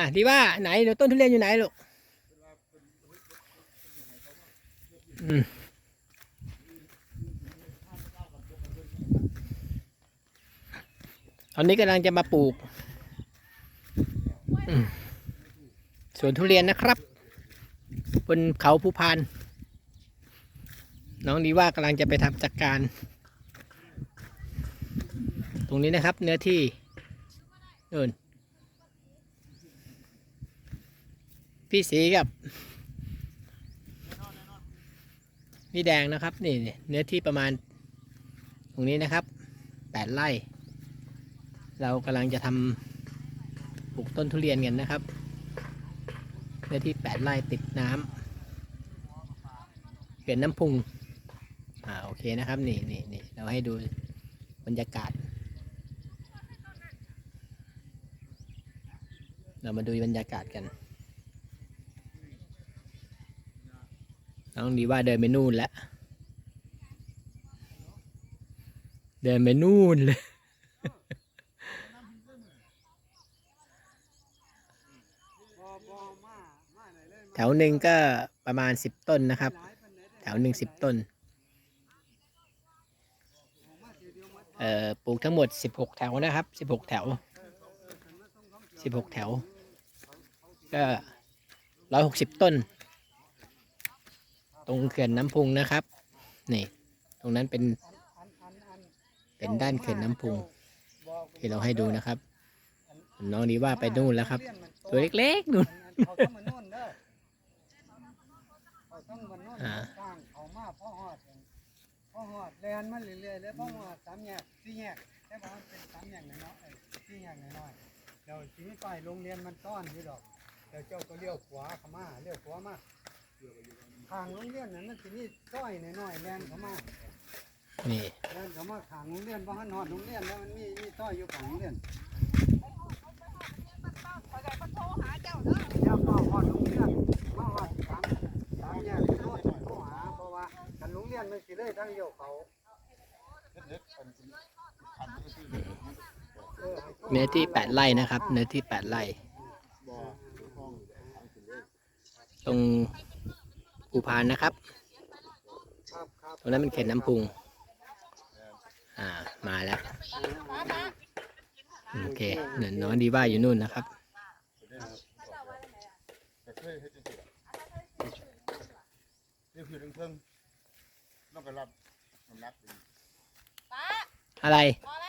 อะดีว่าไหนเดี๋ยวต้นทุเรียนอยู่ไหนลูกอืมตอนนี้กำลังจะมาปลูกสวนทุเรียนนะครับ บนเขาภูพานน้องดีว่ากำลังจะไปทำจัดการ ตรงนี้นะครับ เนื้อที่นู่น พี่สีกับพี่แดงนะครับนี่เนื้อที่ประมาณ ตรงนี้นะครับแปดไร่ เรากำลังจะทำปลูกต้นทุเรียนกันนะครับเนื้อที่แปดไร่ติดน้ำเขื่อนน้ำพุงอ่าโอเคนะครับนี่นี่นี่เราให้ดูบรรยากาศ เรามาดูบรรยากาศกัน น้องดีว่าเดินไปนู่นแล้วเดินไปนู่นเลยแถวหนึ่งก็ประมาณสิบต้นนะครับ แถวหนึ่งสิบต้น เอ่อปลูกทั้งหมดสิบหกแถวนะครับสิบหกแถวสิบหกแถว ก็ร้อยหกสิบต้น ตรงเขื่อนน้ำพุงนะครับ นี่ ตรงนั้นเป็น เป็นด้านเขื่อนน้ำพุง ที่เราให้ดูนะครับน้องดีว่าไปนู่นแล้วครับ ตัวเล็กๆนู่นเขาต้องมาโน่นเด้อเขาต้องมาโน่นอ่าสร้างเขามาพ่อหอดเองพ่อหอดแลนมาเรื่อยๆแล้วพ่อหอดสามแยกสี่แยกแต่ว่ามันเป็นสามแยกน้อยๆเอ้ยสี่แยกน้อยๆเดี๋ยวทีนี้ไปโรงเรียนมันต้อนอยู่ดอกเดี๋ยวเจ้าก็เลี้ยวขวาเข้ามาเลี้ยวขวามา ทางโรงเรียนนั้นมันทีนี้ต้อยน้อยๆแลนเข้ามานี่แลนเข้ามาทางโรงเรียนบ้านหอดโรงเรียนแล้วมันมีมีต้อยอยู่ฝั่งโรงเรียนเดี๋ยวมาหอดโรงเรียนมาหอดสามสามแยกโน่นโทรหาเพราะว่ากันโรงเรียนมันสิเลยทางเดียวเขาเออให้โทรหาเนื้อที่แปดไร่นะครับ เนื้อที่แปดไร่ตรง ภูพานนะครับครับครับตรงนั้นเป็นเขตน้ำพุงอ่ามาแล้วโอเคเดี๋ยวน้องดีว่าอยู่นู่นนะครับนี่คือเรื่องเพิ่งต้องไปรับน้ำหนักดีอะไรพอแ